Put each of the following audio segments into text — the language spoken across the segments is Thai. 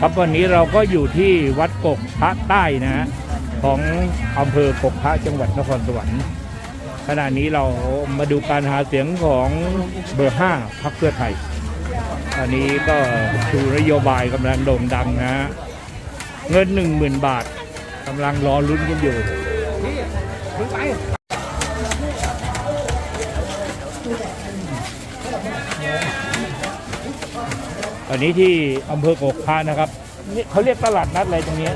ครับวันนี้เราก็อยู่ที่วัดกกพระใต้นะฮะของอำเภอกกพระจังหวัดนครสวรรค์ขณะนี้เรามาดูการหาเสียงของเบอร์ห้าพักเพื่อไทยอันนี้ก็ชูนโยบายกำลังโด่งดังนะ เงินหนึ่งหมื่นบาทกำลังรอลุ้นกันอยู่ อันนี้ที่อำเภอกกพระนะครับนี่เขาเรียกตลาดนัดอะไรตรงเนี้ย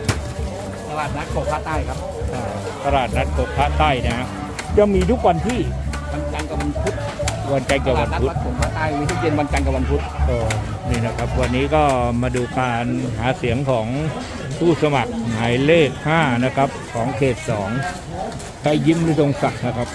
ตลาดนัดโคกพระใต้ครับอ่าตลาดนัดกกพระใต้นะฮะจะมีทุกวันที่วันจันทร์กับวันพุธวันจันทร์ตกับลาวัดนนัดพุธ วัดโคกพระใต้มีทุกเย็นวันจันทร์กับวันพุธก็นี่นะครับวันนี้ก็มาดูการหาเสียงของผู้สมัครหมายเลข 5 นะครับ ของเขต2ใครยิ้มฤดงศักดิ์นะครับ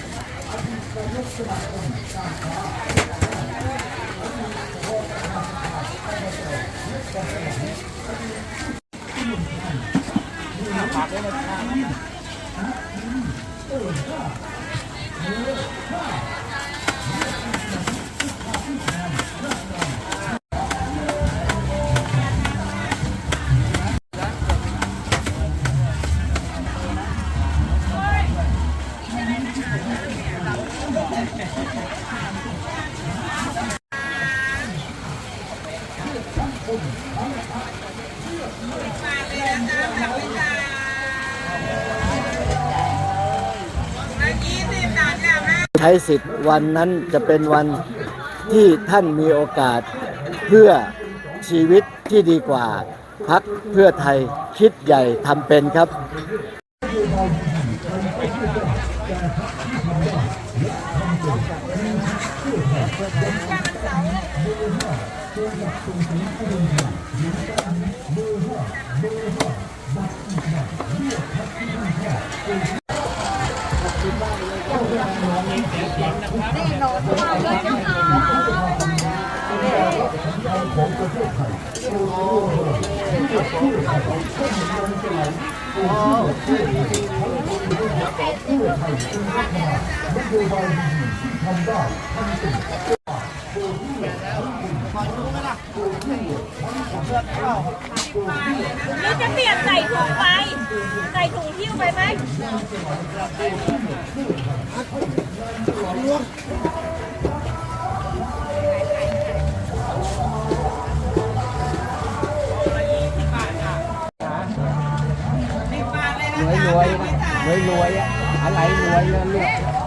ใช้สิทธิ์วันนั้นจะเป็นวันที่ท่านมีโอกาสเพื่อชีวิตที่ดีกว่าพักเพื่อไทยคิดใหญ่ทำเป็นครับ หรือจะเปลี่ยนใส่ถุงไป ใส่ถุงหิ้วไปไหมรวยรวยรวยรวยอะอะไรรวยอะลูก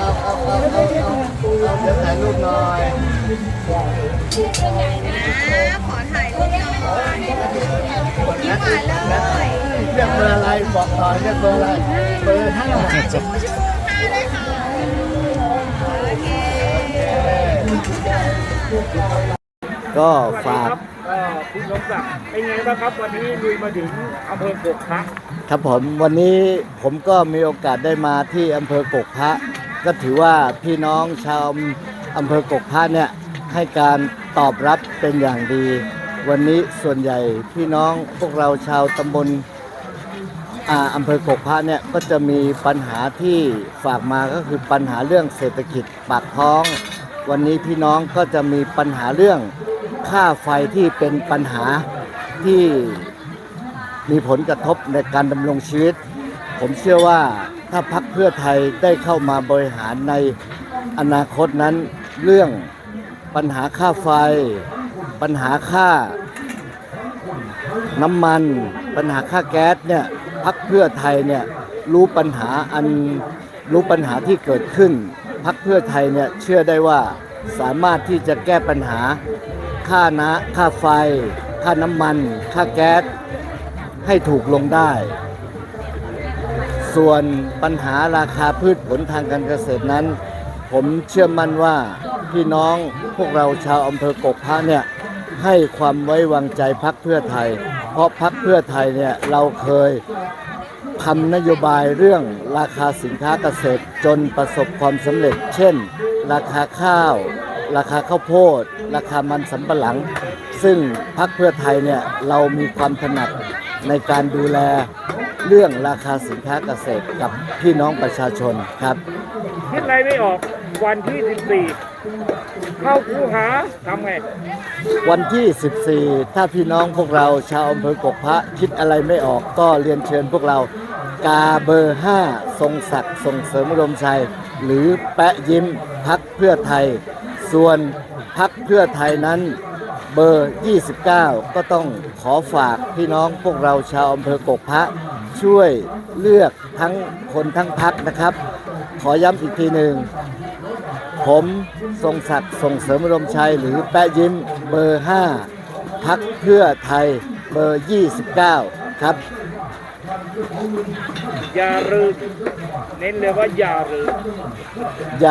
อร์อะไรบอกหน่อเรียกเบอร์อะไรเบอร์ห้าชูชูห้าเลยค่ะโอเคก็ฝากก็คุณสมศักดิ์เป็นไงบ้างครับวันนี้ลุยมาถึงอำเภอกกพระครับผมวันนี้ผมก็มีโอกาสได้มาที่อำเภอกกพระก็ถือว่าพี่น้องชาวอำเภอกกพระเนี่ยให้การตอบรับเป็นอย่างดี วันนี้ส่วนใหญ่พี่น้องพวกเราชาวตำบล อำเภอกกพระเนี่ยก็จะมีปัญหาที่ฝากมาก็คือปัญหาเรื่องเศรษฐกิจปากท้อง วันนี้พี่น้องก็จะมีปัญหาเรื่องค่าไฟที่เป็นปัญหาที่มีผลกระทบในการดำรงชีวิต ผมเชื่อว่าถ้าพักเพื่อไทยได้เข้ามาบริหารในอนาคตนั้น เรื่องปัญหาค่าไฟ ปัญหาค่าน้ำมัน ปัญหาค่าแก๊สเนี่ย พักเพื่อไทยเนี่ยรู้ปัญหาอันรู้ปัญหาที่เกิดขึ้น พักเพื่อไทยเนี่ยเชื่อได้ว่าสามารถที่จะแก้ปัญหาค่านะค่าไฟ ค่าน้ำมัน ค่าแก๊สให้ถูกลงได้ ส่วนปัญหาราคาพืชผลทางการเกษตรนั้น ผมเชื่อมั่นว่าพี่น้องพวกเราชาวอำเภอกกพระเนี่ย ให้ความไว้วางใจพักเพื่อไทย เพราะพักเพื่อไทยเนี่ยเราเคยทำนโยบายเรื่องราคาสินค้าเกษตรจนประสบความสำเร็จ เช่น ราคาข้าว ราคาข้าวโพด ราคามันสำปะหลัง ซึ่งพักเพื่อไทยเนี่ยเรามีความถนัดในการดูแลเรื่องราคาสินค้าเกษตรกับพี่น้องประชาชนครับคิดอะไรไม่ออกวันที่ 14 เข้าคูหาทำไง วันที่ 14 ถ้าพี่น้องพวกเราชาวอำเภอกกพระคิดอะไรไม่ออกก็เรียนเชิญพวกเรา กาเบอร์ 5 ทรงศักดิ์ส่งเสริมอุดมชัย หรือแปะยิ้มพักเพื่อไทย ส่วนพักเพื่อไทยนั้นเบอร์ 29 ก็ต้องขอฝากพี่น้องพวกเราชาวอำเภอกกพระช่วยเลือกทั้งคนทั้งพักนะครับ ขอย้ำอีกทีหนึ่ง ผมทรงศักดิ์ส่งเสริมอุดมชัยหรือแปะยิ้มเบอร์ 5 พักเพื่อไทยเบอร์ 29 ครับ อย่าลืมเน้นเลยว่าอย่าลืม อย่า